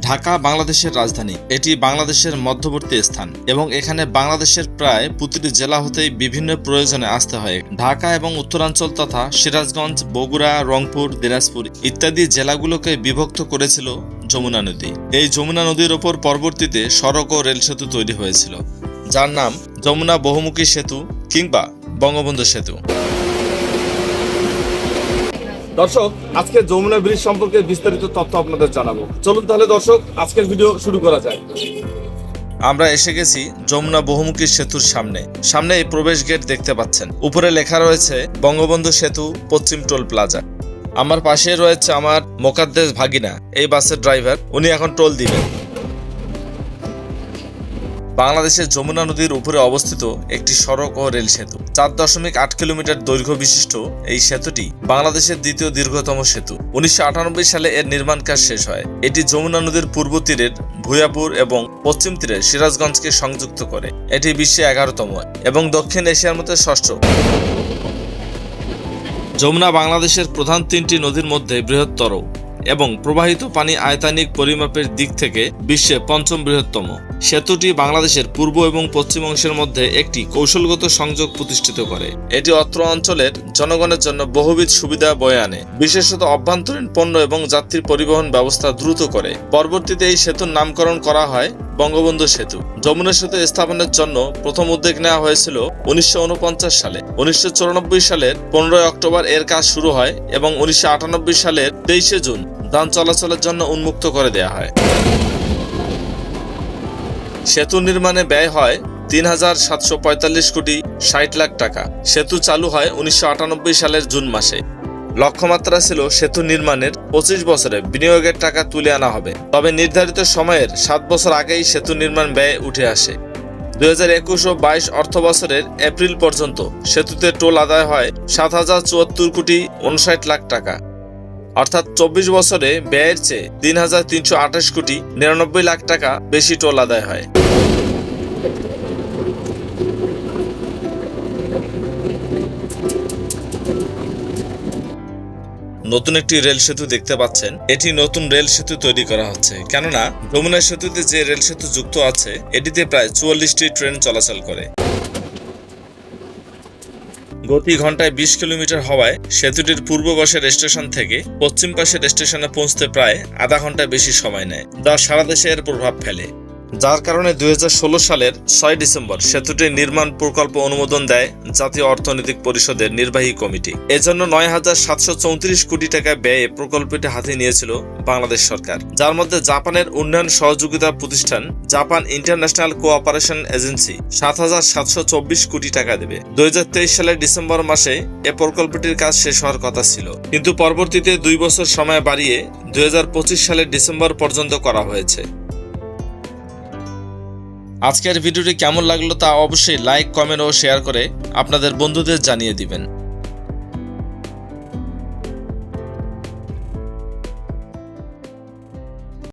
ঢাকা বাংলাদেশের রাজধানী। এটি বাংলাদেশের মধ্যবর্তী স্থান এবং এখানে বাংলাদেশের প্রায় প্রতিটি জেলা হতেই বিভিন্ন প্রয়োজনে আসতে হয়। ঢাকা এবং উত্তরাঞ্চল তথা সিরাজগঞ্জ, বগুড়া, রংপুর, দিনাজপুর ইত্যাদি জেলাগুলোকে বিভক্ত করেছিল যমুনা নদী। এই যমুনা নদীর ওপর পরবর্তীতে সড়ক ও রেল সেতু তৈরি হয়েছিল, যার নাম যমুনা বহুমুখী সেতু কিংবা বঙ্গবন্ধু সেতু। দর্শক আজকে যমুনা ব্রিজ সম্পর্কে বিস্তারিত তথ্য আপনাদের জানাব। চলুন তাহলে দর্শক, আজকের ভিডিও শুরু করা যায় আমরা এসে গেছি যমুনা বহুমুখী সেতুর সামনে। সামনে এই প্রবেশ গেট দেখতে পাচ্ছেন। উপরে লেখা রয়েছে, বঙ্গবন্ধু সেতু, পশ্চিম টোল প্লাজা। আমার পাশে রয়েছে আমার মোকাদ্দেশ ভাগিনা, এই বাসের ড্রাইভার। উনি এখন টোল দিবেন। বাংলাদেশের যমুনা নদীর উপরে অবস্থিত একটি সড়ক ও রেল সেতু। চার দশমিক আট কিলোমিটার দৈর্ঘ্য বিশিষ্ট এই সেতুটি বাংলাদেশের দ্বিতীয় দীর্ঘতম সেতু। উনিশশো আটানব্বই সালে এর নির্মাণ কাজ শেষ হয়। এটি যমুনা নদীর পূর্ব তীরের ভুয়াপুর এবং পশ্চিম তীরের সিরাজগঞ্জকে সংযুক্ত করে। এটি বিশ্বে এগারোতম এবং দক্ষিণ এশিয়ার মধ্যে ষষ্ঠ। যমুনা বাংলাদেশের প্রধান তিনটি নদীর মধ্যে বৃহত্তর। এবং প্রবাহিত পানি আয়তানিক পরিমাপের দিক থেকে বিশ্বে পঞ্চম বৃহত্তম। সেতুটি বাংলাদেশের পূর্ব এবং পশ্চিম অংশের মধ্যে একটি কৌশলগত সংযোগ প্রতিষ্ঠিত করে। এটি অত্র অঞ্চলের জনগণের জন্য বহুবিধ সুবিধা বয়ে আনে। বিশেষত অভ্যন্তরীণ পণ্য এবং যাত্রী পরিবহন ব্যবস্থা দ্রুত করে। পরবর্তীতে এই সেতুর নামকরণ করা হয় বঙ্গবন্ধু সেতু। যমুনা সেতু স্থাপনের জন্য প্রথম উদ্যোগ নেওয়া হয়েছিল উনিশশো ঊনপঞ্চাশ সালে। উনিশশো চুরানব্বই সালের পনেরোই অক্টোবর এর কাজ শুরু হয় এবং উনিশশো আটানব্বই সালের তেইশে জুন যান চলাচলের জন্য উন্মুক্ত করে দেয়া হয়। সেতু নির্মাণে ব্যয় হয় তিন হাজার সাতশো পঁয়তাল্লিশ কোটি ষাট লাখ টাকা। সেতু চালু হয় উনিশশো আটানব্বই সালের জুন মাসে। লক্ষ্যমাত্রা ছিল সেতু নির্মাণের পঁচিশ বছরে বিনিয়োগের টাকা তুলে আনা হবে। তবে নির্ধারিত সময়ের সাত বছর আগেই সেতু নির্মাণ ব্যয় উঠে আসে। দুই হাজার একুশ ও বাইশ অর্থ বছরের এপ্রিল পর্যন্ত সেতুতে টোল আদায় হয় সাত হাজার চুয়াত্তর কোটি উনষাট লাখ টাকা। অর্থাৎ চব্বিশ বছরে ব্যয়ের চেয়ে তিন হাজার তিনশো আঠাশ কোটি নিরানব্বই লাখ টাকা বেশি টোল আদায় হয়। নতুন একটি রেল সেতু দেখতে পাচ্ছেন। এটি নতুন রেল সেতু তৈরি করা হচ্ছে। কেননা, যমুনা সেতুতে যে রেল সেতু যুক্ত আছে, এটিতে প্রায় চুয়াল্লিশটি ট্রেন চলাচল করে। গতি ঘন্টায় বিশ কিলোমিটার হওয়ায় সেতুটির পূর্ব পাশের স্টেশন থেকে পশ্চিম পাশের স্টেশনে পৌঁছতে প্রায় আধা ঘণ্টা বেশি সময় নেয়, যা সারা দেশে এর প্রভাব ফেলে। যার কারণে দুই হাজার ষোলো সালের ছয় ডিসেম্বর সেতুটির নির্মাণ প্রকল্প অনুমোদন দেয় জাতীয় অর্থনৈতিক পরিষদের নির্বাহী কমিটি। এজন্য নয় হাজার সাতশো চৌত্রিশ কোটি টাকা ব্যয়ে প্রকল্পটি হাতে নিয়েছিল বাংলাদেশ সরকার। যার মধ্যে জাপানের উন্নয়ন সহযোগিতা প্রতিষ্ঠান জাপান ইন্টারন্যাশনাল কোঅপারেশন এজেন্সি সাত হাজার সাতশো চব্বিশ কোটি টাকা দেবে। দুই হাজার তেইশ সালের ডিসেম্বর মাসে এ প্রকল্পটির কাজ শেষ হওয়ার কথা ছিল। কিন্তু পরবর্তীতে দুই বছর সময় বাড়িয়ে দুই হাজার পঁচিশ সালের ডিসেম্বর পর্যন্ত করা হয়েছে। আজকের ভিডিওটি কেমন লাগল তা অবশ্যই লাইক কমেন্ট ও শেয়ার করে আপনাদের বন্ধুদের জানিয়ে দিবেন।